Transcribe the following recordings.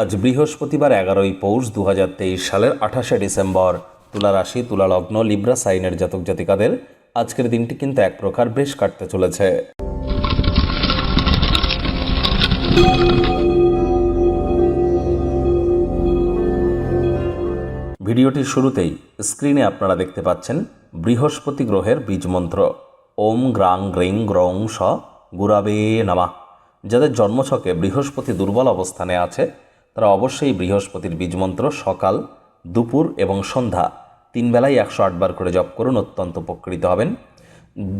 আজ বৃহস্পতিবার এগারোই পৌষ দু হাজার তেইশ সালের আঠাশে ডিসেম্বর। তুলা রাশি, তুলা লগ্ন, লিব্রা সাইনের জাতক জাতিকাদের আজকের দিনটি কিন্তু এক প্রকার বেশ কাটতে চলেছে। ভিডিওটির শুরুতেই স্ক্রিনে আপনারা দেখতে পাচ্ছেন বৃহস্পতি গ্রহের বীজ মন্ত্র। ওম গ্রাং গ্রিং গ্রং স গুরাবে নামা। যাদের জন্মছকে বৃহস্পতি দুর্বল অবস্থানে আছে তারা অবশ্যই বৃহস্পতির বীজ মন্ত্র সকাল, দুপুর এবং সন্ধ্যা তিন বেলায় একশো আটবার করে জপ করুন, অত্যন্ত উপকৃত হবেন।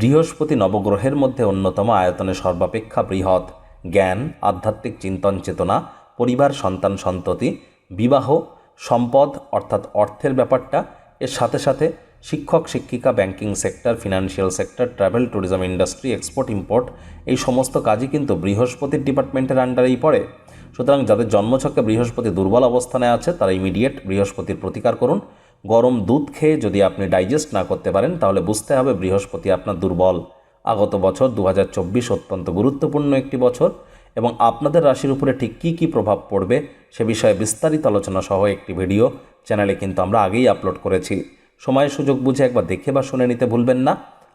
বৃহস্পতি নবগ্রহের মধ্যে অন্যতম আয়তনে সর্বাপেক্ষা বৃহৎ জ্ঞান, আধ্যাত্মিক চিন্তন চেতনা, পরিবার, সন্তান, সন্ততি, বিবাহ, সম্পদ অর্থাৎ অর্থের ব্যাপারটা। এর সাথে সাথে শিক্ষক, শিক্ষিকা, banking sector, financial sector, travel, tourism, industry, export, import এই সমস্ত কাজই কিন্তু বৃহস্পতির ডিপার্টমেন্টের আন্ডারেই পড়ে। সুতরাং যাদের জন্মছকে বৃহস্পতি দুর্বল অবস্থানে আছে, তারা ইমিডিয়েট বৃহস্পতির প্রতিকার করুন। গরম দুধ খেয়ে যদি আপনি ডাইজেস্ট না করতে পারেন, তাহলে বুঝতে হবে বৃহস্পতি আপনার দুর্বল। আগত বছর দু হাজার চব্বিশ অত্যন্ত গুরুত্বপূর্ণ একটি বছর এবং আপনাদের রাশির উপরে ঠিক কী কী প্রভাব পড়বে সে বিষয়ে বিস্তারিত আলোচনা সহ একটি ভিডিও চ্যানেলে কিন্তু আমরা আগেই আপলোড করেছি। সময় সুযোগ বুঝে একবার দেখে বা শুনে নিতে ভুলবেন না।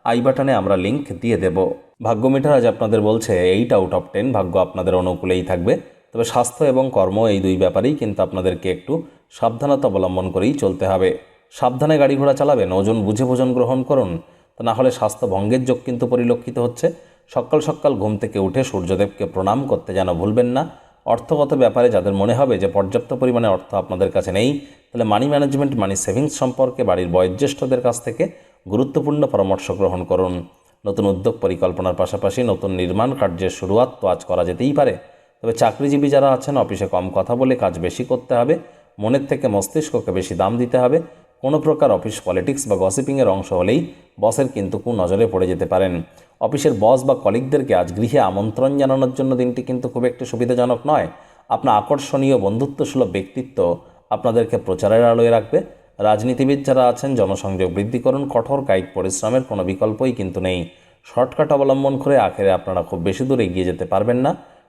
আই বাটনে আমরা লিংক দিয়ে দেব। ভাগ্য মিটার আজ আপনাদের বলছে, এইট আউট অফ টেন ভাগ্য আপনাদের অনুকূলেই থাকবে। তবে স্বাস্থ্য এবং কর্ম এই দুই ব্যাপারেই কিন্তু আপনাদেরকে একটু সাবধানতা অবলম্বন করেই চলতে হবে। সাবধানে গাড়ি ঘোড়া চালাবেন, ওজন বুঝে ভোজন গ্রহণ করুন। তা না হলে স্বাস্থ্য ভঙ্গের যোগ কিন্তু পরিলক্ষিত হচ্ছে। সকাল সকাল ঘুম থেকে উঠে সূর্যদেবকে প্রণাম করতে যেন ভুলবেন না। অর্থগত ব্যাপারে যাদের মনে হবে যে পর্যাপ্ত পরিমাণে অর্থ আপনাদের কাছে নেই, তাহলে মানি ম্যানেজমেন্ট মানি সেভিংস সম্পর্কে বাড়ির বয়োজ্যেষ্ঠদের কাছ থেকে গুরুত্বপূর্ণ পরামর্শ গ্রহণ করুন। নতুন উদ্যোগ পরিকল্পনার পাশাপাশি নতুন নির্মাণ কার্যের শুরুয়াত তো আজ করা যেতেই পারে। তবে চাকরিজীবী যারা আছেন, অফিসে কম কথা বলে কাজ বেশি করতে হবে। মনের থেকে মস্তিষ্ককে বেশি দাম দিতে হবে। কোনো প্রকার অফিস পলিটিক্স বা গসিপিংয়ের অংশ হলেই বসের কিন্তু নজরে পড়ে যেতে পারেন। অফিসের বস বা কলিগদেরকে আজ গৃহে আমন্ত্রণ জানানোর জন্য দিনটি কিন্তু খুব একটি সুবিধাজনক নয়। আপনার আকর্ষণীয় বন্ধুত্বসুলভ ব্যক্তিত্ব আপনাদেরকে প্রচারের আলোয় রাখবে। রাজনীতিবিদ যারা আছেন, জনসংযোগ বৃদ্ধি করুন কঠোর কায়িক পরিশ্রমের কোনো বিকল্পই কিন্তু নেই। শর্টকাট অবলম্বন করে আখেরে আপনারা খুব বেশি দূর এগিয়ে যেতে পারবেন না।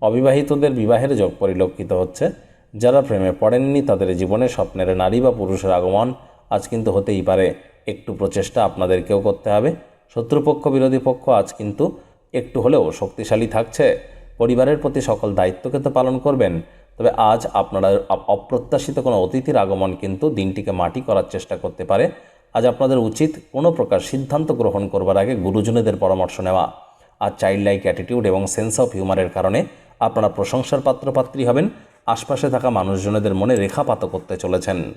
অবিবাহিতদের বিবাহের যোগ পরিলক্ষিত হচ্ছে। যারা প্রেমে পড়েননি, তাদের জীবনে স্বপ্নের নারী বা পুরুষের আগমন আজ কিন্তু হতেই পারে। একটু প্রচেষ্টা আপনাদেরকেও করতে হবে। শত্রুপক্ষ, বিরোধী পক্ষ আজ কিন্তু একটু হলেও শক্তিশালী থাকছে। পরিবারের প্রতি সকল দায়িত্বকে তো পালন করবেন। তবে আজ আপনারা আপ- অপ্রত্যাশিত কোনো অতিথির আগমন কিন্তু দিনটিকে মাটি করার চেষ্টা করতে পারে। আজ আপনাদের উচিত কোনো প্রকার সিদ্ধান্ত গ্রহণ করবার আগে গুরুজনেদের পরামর্শ নেওয়া। আর চাইল্ড লাইক অ্যাটিটিউড এবং সেন্স অফ হিউমারের কারণে আপনারা প্রশংসার পাত্রপাত্রী হবেন। আশপাশে থাকা মানুষজনেদের মনে রেখাপাত করতে চলেছেন।